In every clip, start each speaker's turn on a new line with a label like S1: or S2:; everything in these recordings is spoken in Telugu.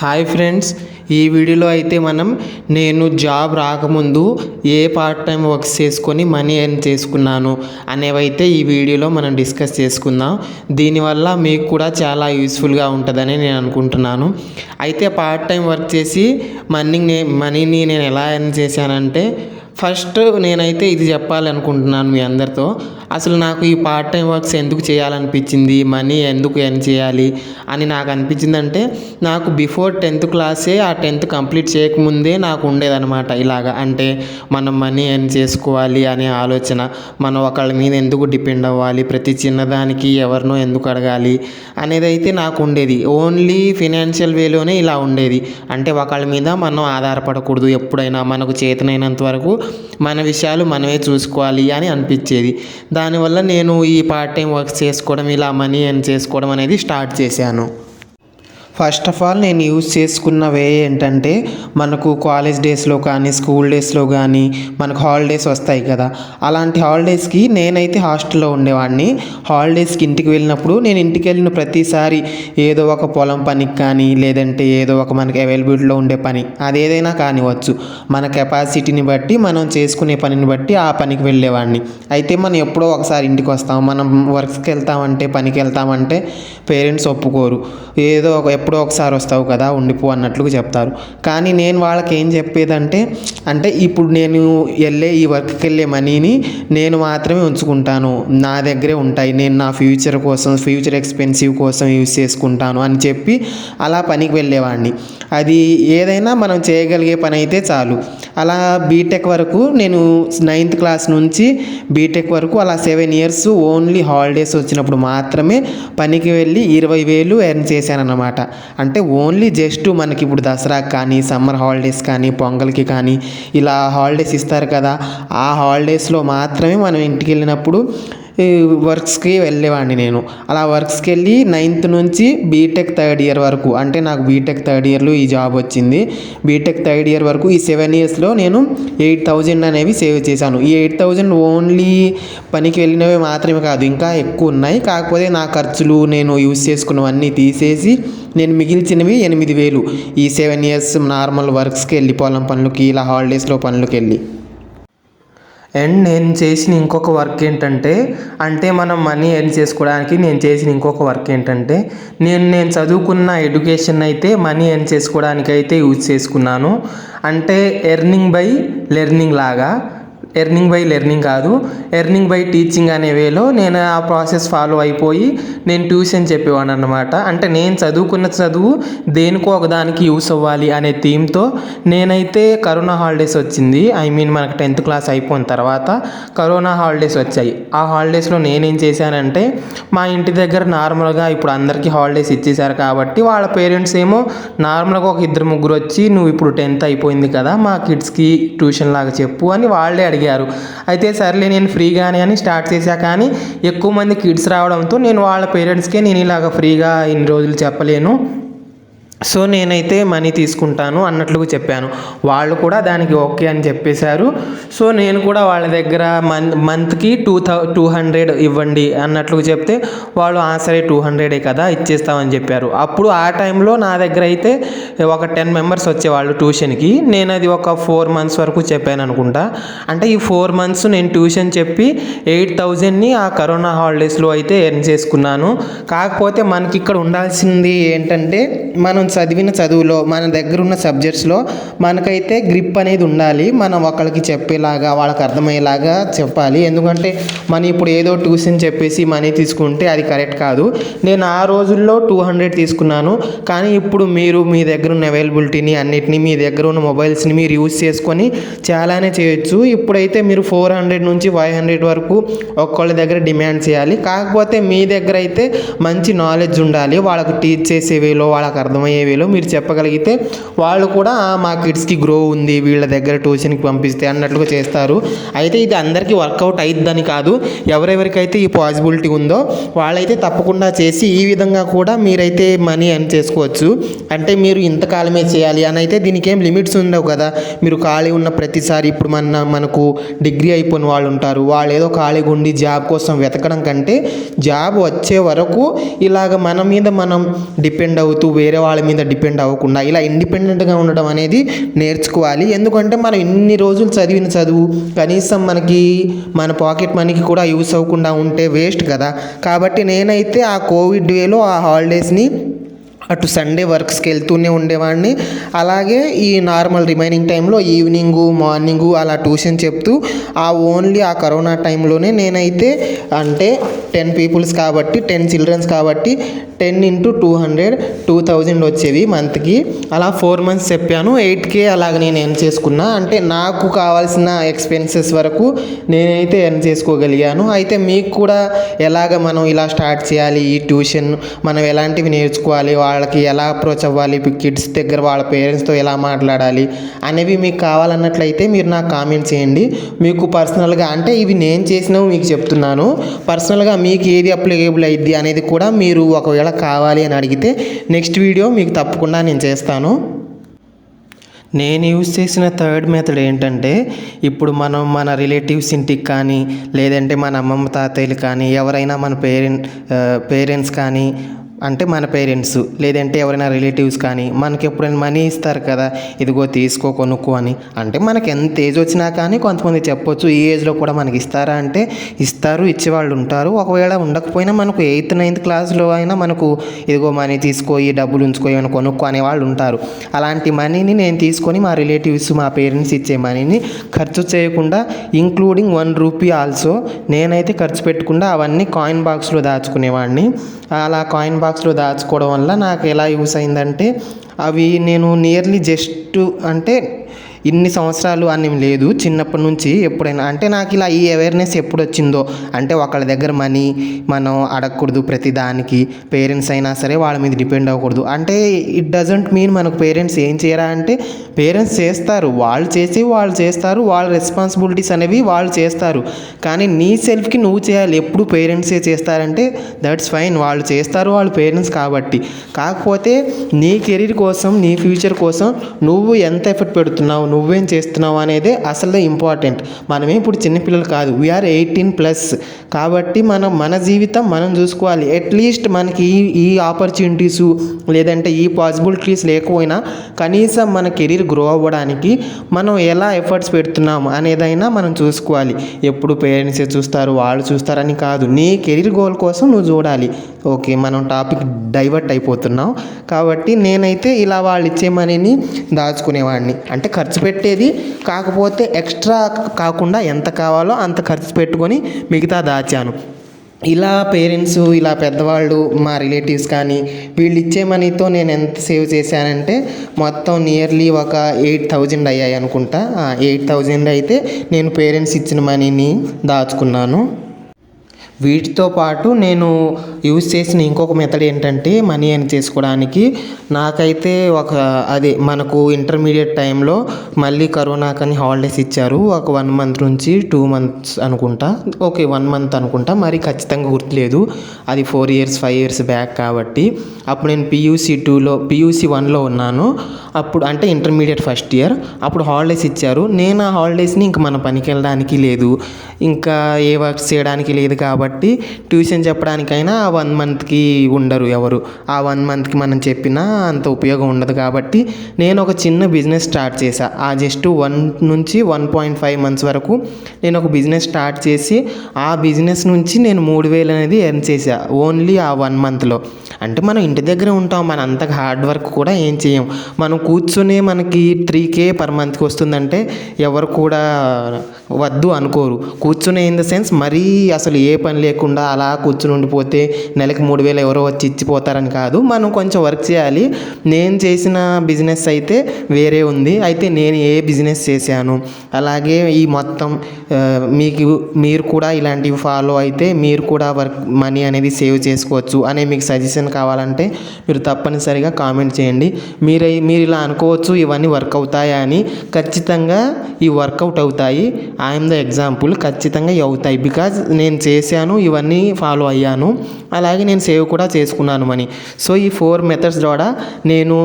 S1: హాయ్ ఫ్రెండ్స్ ఈ వీడియోలో అయితే మనం నేను జాబ్ రాకముందు ఏ పార్ట్ టైం వర్క్స్ చేసుకొని మనీ ఎర్న్ చేసుకున్నాను అనేవైతే ఈ వీడియోలో మనం డిస్కస్ చేసుకుందాం. దీనివల్ల మీకు కూడా చాలా యూస్ఫుల్గా ఉంటుందని నేను అనుకుంటున్నాను. అయితే పార్ట్ టైం వర్క్ చేసి మనీ మనీని నేను ఎలా ఎర్న్ చేశానంటే ఫస్ట్ నేనైతే ఇది చెప్పాలనుకుంటున్నాను మీ అందరితో. అసలు నాకు ఈ పార్ట్ టైం వర్క్స్ ఎందుకు చేయాలనిపించింది? మనీ ఎందుకు ఎర్న్ చేయాలి? అని నాకు అనిపించిందంటే నాకు బిఫోర్ టెన్త్ క్లాసే ఆ టెన్త్ కంప్లీట్ చేయకముందే నాకు ఉండేదన్నమాట ఇలాగా. అంటే మనం మనీ ఎర్న్ చేసుకోవాలి అనే ఆలోచన మనం ఒకళ్ళ మీద ఎందుకు డిపెండ్ అవ్వాలి? ప్రతి చిన్నదానికి ఎవరినో ఎందుకు అడగాలి? అనేది అయితే నాకు ఉండేది. ఓన్లీ ఫినాన్షియల్ వేలోనే ఇలా ఉండేది. అంటే ఒకళ్ళ మీద మనం ఆధారపడకూడదు ఎప్పుడైనా. మనకు చేతనైనంత వరకు మన విషయాలు మనమే చూసుకోవాలి అని అనిపించేది. దానివల్ల నేను ఈ పార్ట్ టైం వర్క్స్ చేసుకోవడం ఇలా మనీ ఎర్న్ చేసుకోవడం అనేది స్టార్ట్ చేశాను. ఫస్ట్ ఆఫ్ ఆల్ నేను యూజ్ చేసుకున్న వే ఏంటంటే మనకు కాలేజ్ డేస్లో కానీ స్కూల్ డేస్లో కానీ మనకు హాలిడేస్ వస్తాయి కదా. అలాంటి హాలిడేస్కి నేనైతే హాస్టల్లో ఉండేవాడిని. హాలిడేస్కి ఇంటికి వెళ్ళినప్పుడు నేను ఇంటికి వెళ్ళిన ప్రతిసారి ఏదో ఒక పొలం పనికి కానీ లేదంటే ఏదో ఒక మనకి అవైలబిలిటీలో ఉండే పని అది ఏదైనా కానివ్వచ్చు. మన కెపాసిటీని బట్టి మనం చేసుకునే పనిని బట్టి ఆ పనికి వెళ్ళేవాడిని. అయితే మనం ఎప్పుడో ఒకసారి ఇంటికి వస్తాం. మనం వర్క్స్కి వెళ్తామంటే పనికి వెళ్తామంటే పేరెంట్స్ ఒప్పుకోరు. ఏదో ఒక ఎప్పుడో ఒకసారి వస్తావు కదా ఉండిపో అన్నట్లుగా చెప్తారు. కానీ నేను వాళ్ళకి ఏం చెప్పేదంటే అంటే ఇప్పుడు నేను వెళ్ళే ఈ వర్క్కి వెళ్ళే మనీని నేను మాత్రమే ఉంచుకుంటాను. నా దగ్గరే ఉంటాయి. నేను నా ఫ్యూచర్ కోసం ఫ్యూచర్ ఎక్స్పెన్సివ్ కోసం యూజ్ చేసుకుంటాను అని చెప్పి అలా పనికి వెళ్ళేవాడిని. అది ఏదైనా మనం చేయగలిగే పని అయితే చాలు. అలా బీటెక్ వరకు నేను నైన్త్ క్లాస్ నుంచి బీటెక్ వరకు అలా సెవెన్ ఇయర్స్ ఓన్లీ హాలిడేస్ వచ్చినప్పుడు మాత్రమే పనికి వెళ్ళి ఇరవై వేలు ఎర్న్ చేశానన్నమాట. అంటే ఓన్లీ జస్ట్ మనకి ఇప్పుడు దసరాకి కానీ సమ్మర్ హాలిడేస్ కానీ పొంగల్కి కానీ ఇలా హాలిడేస్ ఇస్తారు కదా. ఆ హాలిడేస్లో మాత్రమే మనం ఇంటికి వెళ్ళినప్పుడు వర్క్స్కి వెళ్ళేవాడిని నేను. అలా వర్క్స్కి వెళ్ళి నైన్త్ నుంచి బీటెక్ థర్డ్ ఇయర్ వరకు అంటే నాకు బీటెక్ థర్డ్ ఇయర్లో ఈ జాబ్ వచ్చింది. బీటెక్ థర్డ్ ఇయర్ వరకు ఈ సెవెన్ ఇయర్స్లో నేను ఎయిట్ థౌజండ్ అనేవి సేవ్ చేశాను. ఈ ఎయిట్ థౌజండ్ ఓన్లీ పనికి వెళ్ళినవి మాత్రమే కాదు ఇంకా ఎక్కువ ఉన్నాయి. కాకపోతే నా ఖర్చులు నేను యూజ్ చేసుకున్నవన్నీ తీసేసి నేను మిగిల్చినవి ఎనిమిది వేలు. ఈ సెవెన్ ఇయర్స్ నార్మల్ వర్క్స్కి వెళ్ళి పొలం పనులకి ఇలా హాలిడేస్లో పనులకి వెళ్ళి. అండ్ నేను చేసిన ఇంకొక వర్క్ ఏంటంటే అంటే మనం మనీ ఎర్న్ చేసుకోవడానికి నేను చేసిన ఇంకొక వర్క్ ఏంటంటే నేను నేను చదువుకున్న ఎడ్యుకేషన్ అయితే మనీ ఎర్న్ చేసుకోవడానికి అయితే యూజ్ చేసుకున్నాను. అంటే ఎర్నింగ్ బై లెర్నింగ్ లాగా. ఎర్నింగ్ బై లెర్నింగ్ కాదు. ఎర్నింగ్ బై టీచింగ్ అనే వేలో నేను ఆ ప్రాసెస్ ఫాలో అయిపోయి నేను ట్యూషన్ చెప్పేవాడిని అనమాట అంటే నేను చదువుకున్న చదువు దేనికో ఒకదానికి యూస్ అవ్వాలి అనే థీమ్తో నేనైతే కరోనా హాలిడేస్ వచ్చింది. ఐ మీన్ మనకు టెన్త్ క్లాస్ అయిపోయిన తర్వాత కరోనా హాలిడేస్ వచ్చాయి. ఆ హాలిడేస్లో నేనేం చేశానంటే మా ఇంటి దగ్గర నార్మల్గా ఇప్పుడు అందరికీ హాలిడేస్ ఇచ్చేశారు కాబట్టి వాళ్ళ పేరెంట్స్ ఏమో నార్మల్గా ఒక ఇద్దరు ముగ్గురు వచ్చి నువ్వు ఇప్పుడు టెన్త్ అయిపోయింది కదా మా కిడ్స్కి ట్యూషన్ లాగా చెప్పు అని వాళ్ళే అడిగారు. అయితే సర్లే నేను ఫ్రీగానే అని స్టార్ట్ చేశా కానీ ఎక్కువ మంది కిడ్స్ రావడంతో నేను వాళ్ళ పేరెంట్స్కే నేను ఇలాగ ఫ్రీగా ఇన్ని రోజులు చెప్పలేను. సో నేనైతే మనీ తీసుకుంటాను అన్నట్లుగా చెప్పాను. వాళ్ళు కూడా దానికి ఓకే అని చెప్పేశారు. సో నేను కూడా వాళ్ళ దగ్గర మంత్ మంత్కి టూ థౌ టూ హండ్రెడ్ ఇవ్వండి అన్నట్లుగా చెప్తే వాళ్ళు ఆ సరే టూ హండ్రెడే కదా ఇచ్చేస్తామని చెప్పారు. అప్పుడు ఆ టైంలో నా దగ్గర అయితే ఒక టెన్ మెంబర్స్ వచ్చేవాళ్ళు ట్యూషన్కి. నేను అది ఒక ఫోర్ మంత్స్ వరకు చెప్పాను అనుకుంటా. అంటే ఈ ఫోర్ మంత్స్ నేను ట్యూషన్ చెప్పి ఎయిట్ థౌజండ్ని ఆ కరోనా హాలిడేస్లో అయితే ఎర్న్ చేసుకున్నాను. కాకపోతే మనకి ఇక్కడ ఉండాల్సింది ఏంటంటే మనం చదివిన చదువులో మన దగ్గర ఉన్న సబ్జెక్ట్స్లో మనకైతే గ్రిప్ అనేది ఉండాలి. మనం ఒకళ్ళకి చెప్పేలాగా వాళ్ళకి అర్థమయ్యేలాగా చెప్పాలి. ఎందుకంటే మనం ఇప్పుడు ఏదో ట్యూషన్ చెప్పేసి మనీ తీసుకుంటే అది కరెక్ట్ కాదు. నేను ఆ రోజుల్లో టూ హండ్రెడ్ తీసుకున్నాను. కానీ ఇప్పుడు మీరు మీ దగ్గర ఉన్న అవైలబిలిటీని అన్నిటిని మీ దగ్గర ఉన్న మొబైల్స్ని మీరు యూజ్ చేసుకొని చాలానే చేయొచ్చు. ఇప్పుడైతే మీరు ఫోర్ హండ్రెడ్ నుంచి ఫైవ్ హండ్రెడ్ వరకు ఒక్కళ్ళ దగ్గర డిమాండ్ చేయాలి. కాకపోతే మీ దగ్గర అయితే మంచి నాలెడ్జ్ ఉండాలి. వాళ్ళకి టీచ్ చేసే వేలో వాళ్ళకి అర్థమయ్యే వేలో మీరు చెప్పగలిగితే వాళ్ళు కూడా మా కిడ్స్కి గ్రో ఉంది వీళ్ళ దగ్గర ట్యూషన్కి పంపిస్తే అన్నట్లుగా చేస్తారు. అయితే ఇది అందరికీ వర్కౌట్ అయిద్దని కాదు. ఎవరెవరికైతే ఈ పాసిబిలిటీ ఉందో వాళ్ళైతే తప్పకుండా చేసి ఈ విధంగా కూడా మీరైతే మనీ ఎర్న్ చేసుకోవచ్చు. అంటే మీరు ఇంతకాలమే చేయాలి అని అయితే దీనికి ఏం లిమిట్స్ ఉండవు కదా. మీరు ఖాళీ ఉన్న ప్రతిసారి ఇప్పుడు మన మనకు డిగ్రీ అయిపోయిన వాళ్ళు ఉంటారు. వాళ్ళు ఏదో ఖాళీగా ఉండి జాబ్ కోసం వెతకడం కంటే జాబ్ వచ్చే వరకు ఇలాగ మన మీద మనం డిపెండ్ అవుతూ వేరే వాళ్ళ మీద డిపెండ్ అవ్వకుండా ఇలా ఇండిపెండెంట్గా ఉండడం అనేది నేర్చుకోవాలి. ఎందుకంటే మనం ఇన్ని రోజులు చదివిన చదువు కనీసం మనకి మన పాకెట్ మనీకి కూడా యూస్ అవ్వకుండా ఉంటే వేస్ట్ కదా. కాబట్టి నేనైతే ఆ కోవిడ్ వేలో ఆ హాలిడేస్ని అటు సండే వర్క్స్కి వెళ్తూనే ఉండేవాడిని. అలాగే ఈ నార్మల్ రిమైనింగ్ టైంలో ఈవినింగు మార్నింగు అలా ట్యూషన్ చెప్తూ ఆ ఓన్లీ ఆ కరోనా టైంలోనే నేనైతే అంటే టెన్ పీపుల్స్ కాబట్టి టెన్ చిల్డ్రన్స్ కాబట్టి ten into two hundred two thousand వచ్చేవి మంత్కి అలా ఫోర్ మంత్స్ చెప్పాను. ఎయిట్ కే అలాగ నేను ఎర్న్ చేసుకున్నా. అంటే నాకు కావాల్సిన ఎక్స్పెన్సెస్ వరకు నేనైతే ఎర్న్ చేసుకోగలిగాను. అయితే మీకు కూడా ఎలాగ మనం ఇలా స్టార్ట్ చేయాలి? ఈ ట్యూషన్ మనం ఎలాంటివి నేర్చుకోవాలి? వాళ్ళకి ఎలా అప్రోచ్ అవ్వాలి? కిడ్స్ దగ్గర వాళ్ళ పేరెంట్స్తో ఎలా మాట్లాడాలి? అనేవి మీకు కావాలన్నట్లయితే మీరు నాకు కామెంట్స్ చేయండి. మీకు పర్సనల్గా అంటే ఇవి నేను చేసినవి మీకు చెప్తున్నాను. పర్సనల్గా మీకు ఏది అప్లికేబుల్ అయ్యిద్ది అనేది కూడా మీరు ఒకవేళ కావాలి అని అడిగితే నెక్స్ట్ వీడియో మీకు తప్పకుండా నేను చేస్తాను. నేను యూజ్ చేసిన థర్డ్ మెథడ్ ఏంటంటే ఇప్పుడు మనం మన రిలేటివ్స్ ఇంటికి కానీ లేదంటే మన అమ్మమ్మ తాతయ్యలు కానీ ఎవరైనా మన పేరెంట్ పేరెంట్స్ కానీ అంటే మన పేరెంట్స్ లేదంటే ఎవరైనా రిలేటివ్స్ కానీ మనకి ఎప్పుడైనా మనీ ఇస్తారు కదా ఇదిగో తీసుకో కొనుక్కో అని. అంటే మనకి ఎంత ఏజ్ వచ్చినా కానీ కొంతమంది చెప్పొచ్చు ఈ ఏజ్లో కూడా మనకి ఇస్తారా అంటే ఇస్తారు ఇచ్చేవాళ్ళు ఉంటారు. ఒకవేళ ఉండకపోయినా మనకు ఎయిత్ నైన్త్ క్లాస్లో అయినా మనకు ఇదిగో మనీ తీసుకో ఈ డబ్బులు ఉంచుకో ఏమైనా కొనుక్కో అనే వాళ్ళు ఉంటారు. అలాంటి మనీని నేను తీసుకొని మా రిలేటివ్స్ మా పేరెంట్స్ ఇచ్చే మనీని ఖర్చు చేయకుండా ఇంక్లూడింగ్ వన్ రూపీ ఆల్సో నేనైతే ఖర్చు పెట్టకుండా అవన్నీ కాయిన్ బాక్స్లో దాచుకునేవాడిని. అలా కాయిన్ బాక్స్ బాక్స్లో దాచుకోవడం వల్ల నాకు ఎలా యూస్ అయిందంటే అవి నేను నియర్లీ జస్ట్ అంటే ఇన్ని సంవత్సరాలు అని లేదు చిన్నప్పటి నుంచి ఎప్పుడైనా అంటే నాకు ఇలా ఈ అవేర్నెస్ ఎప్పుడు వచ్చిందో అంటే ఒకళ్ళ దగ్గర మనీ మనం అడగకూడదు ప్రతి దానికి పేరెంట్స్ అయినా సరే వాళ్ళ మీద డిపెండ్ అవ్వకూడదు. అంటే ఇట్ డజంట్ మీన్ మనకు పేరెంట్స్ ఏం చేయరా అంటే పేరెంట్స్ చేస్తారు. వాళ్ళు చేసి వాళ్ళు చేస్తారు వాళ్ళ రెస్పాన్సిబిలిటీస్ అనేవి వాళ్ళు చేస్తారు. కానీ నీ సెల్ఫ్కి నువ్వు చేయాలి ఎప్పుడు పేరెంట్సే చేస్తారంటే దట్స్ ఫైన్ వాళ్ళు చేస్తారు వాళ్ళు పేరెంట్స్ కాబట్టి. కాకపోతే నీ కెరీర్ కోసం నీ ఫ్యూచర్ కోసం నువ్వు ఎంత ఎఫర్ట్ పెడుతున్నావు నువ్వేం చేస్తున్నావు అనేది అసలు ఇంపార్టెంట్ మనమే ఇప్పుడు చిన్నపిల్లలు కాదు. వీఆర్ ఎయిటీన్ ప్లస్ కాబట్టి మనం మన జీవితం మనం చూసుకోవాలి. అట్లీస్ట్ మనకి ఈ ఈ ఆపర్చునిటీస్ లేదంటే ఈ పాసిబిలిటీస్ లేకపోయినా కనీసం మన కెరీర్ గ్రో అవ్వడానికి మనం ఎలా ఎఫర్ట్స్ పెడుతున్నాము అనేదైనా మనం చూసుకోవాలి. ఎప్పుడు పేరెంట్స్ చూస్తారు వాళ్ళు చూస్తారని కాదు. నీ కెరీర్ గోల్ కోసం నువ్వు చూడాలి. ఓకే మనం టాపిక్ డైవర్ట్ అయిపోతున్నాం. కాబట్టి నేనైతే ఇలా వాళ్ళు ఇచ్చే మనీని దాచుకునేవాడిని. అంటే ఖర్చు ఖర్చు పెట్టేది కాకపోతే ఎక్స్ట్రా కాకుండా ఎంత కావాలో అంత ఖర్చు పెట్టుకొని మిగతా దాచాను. ఇలా పేరెంట్స్ ఇలా పెద్దవాళ్ళు మా రిలేటివ్స్ కానీ వీళ్ళు ఇచ్చే మనీతో నేను ఎంత సేవ్ చేశానంటే మొత్తం నియర్లీ ఒక ఎయిట్ థౌజండ్ అయ్యాయి అనుకుంటా ఎయిట్ థౌజండ్ అయితే నేను పేరెంట్స్ ఇచ్చిన మనీని దాచుకున్నాను. వీటితో పాటు నేను యూజ్ చేసిన ఇంకొక మెథడ్ ఏంటంటే మనీ ఎర్న్ చేసుకోవడానికి. నాకైతే ఒక అదే మనకు ఇంటర్మీడియట్ టైంలో మళ్ళీ కరోనా కానీ హాలిడేస్ ఇచ్చారు. ఒక వన్ మంత్ నుంచి టూ మంత్స్ అనుకుంటా. ఓకే వన్ మంత్ అనుకుంటా. మరి ఖచ్చితంగా గుర్తులేదు. అది four years five years back కాబట్టి. అప్పుడు నేను పియూసీ టూలో పియూసీ వన్లో ఉన్నాను. అప్పుడు అంటే ఇంటర్మీడియట్ ఫస్ట్ ఇయర్ అప్పుడు హాలిడేస్ ఇచ్చారు. నేను ఆ హాలిడేస్ని ఇంక మన పనికి వెళ్ళడానికి లేదు. ఇంకా ఏ వర్క్స్ చేయడానికి లేదు కాబట్టి కాబట్టి ట్యూషన్ చెప్పడానికైనా ఆ వన్ మంత్కి ఉండరు ఎవరు. ఆ వన్ మంత్కి మనం చెప్పినా అంత ఉపయోగం ఉండదు కాబట్టి నేను ఒక చిన్న బిజినెస్ స్టార్ట్ చేశా. ఆ జస్ట్ వన్ నుంచి వన్ పాయింట్ ఫైవ్ మంత్స్ వరకు నేను ఒక బిజినెస్ స్టార్ట్ చేసి ఆ బిజినెస్ నుంచి నేను మూడు వేలు అనేది ఎర్న్ చేశా. ఓన్లీ ఆ వన్ మంత్లో. అంటే మనం ఇంటి దగ్గర ఉంటాం. మన అంత హార్డ్ వర్క్ కూడా ఏం చేయం. మనం కూర్చునే మనకి త్రీ కే పర్ మంత్కి వస్తుందంటే ఎవరు కూడా వద్దు అనుకోరు. కూర్చునే ఇన్ ద సెన్స్ మరీ అసలు ఏ పని లేకుండా అలా కూర్చుని ఉండిపోతే నెలకి మూడు వేలు ఎవరో వచ్చి ఇచ్చిపోతారని కాదు. మనం కొంచెం వర్క్ చేయాలి. నేను చేసిన బిజినెస్ అయితే వేరే ఉంది. అయితే నేను ఏ బిజినెస్ చేశాను? అలాగే ఈ మొత్తం మీకు మీరు కూడా ఇలాంటివి ఫాలో అయితే మీరు కూడా వర్క్ మనీ అనేది సేవ్ చేసుకోవచ్చు అనే మీకు సజెషన్ కావాలంటే మీరు తప్పనిసరిగా కామెంట్ చేయండి. మీరు మీరు ఇలా అనుకోవచ్చు ఇవన్నీ వర్క్ అవుతాయా అని. ఖచ్చితంగా ఈ వర్కౌట్ అవుతాయి. ఐఎమ్ ద ఎగ్జాంపుల్ ఖచ్చితంగా అవుతాయి. బికాజ్ నేను చేశాను చేశాను ఇవన్నీ ఫాలో అయ్యాను. అలాగే నేను సేవ్ కూడా చేసుకున్నాను మనీ. సో ఈ ఫోర్ మెథడ్స్ ద్వారా నేను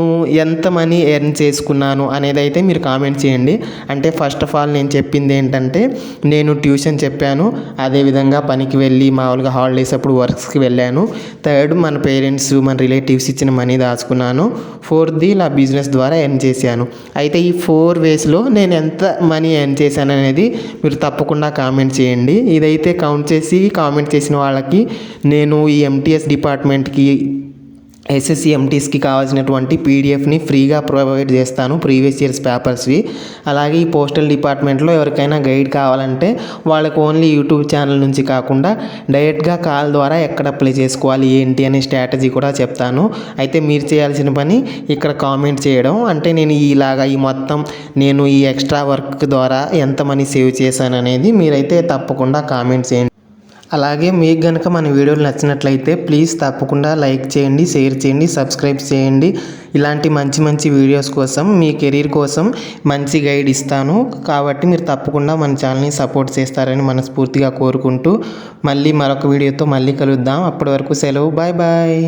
S1: ఎంత మనీ ఎర్న్ చేసుకున్నాను అనేది అయితే మీరు కామెంట్ చేయండి. అంటే ఫస్ట్ ఆఫ్ ఆల్ నేను చెప్పింది ఏంటంటే నేను ట్యూషన్ చెప్పాను. అదేవిధంగా పనికి వెళ్ళి మామూలుగా హాలిడేస్ అప్పుడు వర్క్స్కి వెళ్ళాను. థర్డ్ మన పేరెంట్స్ మన రిలేటివ్స్ ఇచ్చిన మనీ దాచుకున్నాను. ఫోర్త్ది ఇలా బిజినెస్ ద్వారా ఎర్న్ చేశాను. అయితే ఈ ఫోర్ వేస్లో నేను ఎంత మనీ ఎర్న్ చేశాను అనేది మీరు తప్పకుండా కామెంట్ చేయండి. ఇదైతే కౌంట్ చేసి కామెంట్ చేసిన వాళ్ళకి నేను ఈ ఎంటీఎస్ డిపార్ట్మెంట్కి ఎస్ఎస్సి ఎంటీస్కి కావాల్సినటువంటి పీడిఎఫ్ని ఫ్రీగా ప్రొవైడ్ చేస్తాను ప్రీవియస్ ఇయర్స్ పేపర్స్వి. అలాగే ఈ పోస్టల్ డిపార్ట్మెంట్లో ఎవరికైనా గైడ్ కావాలంటే వాళ్ళకి ఓన్లీ యూట్యూబ్ ఛానల్ నుంచి కాకుండా డైరెక్ట్గా కాల్ ద్వారా ఎక్కడ అప్లై చేసుకోవాలి ఏంటి అనే స్ట్రాటజీ కూడా చెప్తాను. అయితే మీరు చేయాల్సిన పని ఇక్కడ కామెంట్ చేయడం. అంటే నేను ఇలాగా ఈ మొత్తం నేను ఈ ఎక్స్ట్రా వర్క్ ద్వారా ఎంత మనీ సేవ్ చేశాను అనేది మీరైతే తప్పకుండా కామెంట్ చేయండి. అలాగే మీకు కనుక మన వీడియోలు నచ్చినట్లయితే ప్లీజ్ తప్పకుండా లైక్ చేయండి షేర్ చేయండి సబ్స్క్రైబ్ చేయండి. ఇలాంటి మంచి మంచి వీడియోస్ కోసం మీ కెరీర్ కోసం మంచి గైడ్ ఇస్తాను. కాబట్టి మీరు తప్పకుండా మన ఛానల్ని సపోర్ట్ చేస్తారని మనస్ఫూర్తిగా కోరుకుంటూ మళ్ళీ మరొక వీడియోతో మళ్ళీ కలుద్దాం. అప్పటి వరకు సెలవు. Bye bye.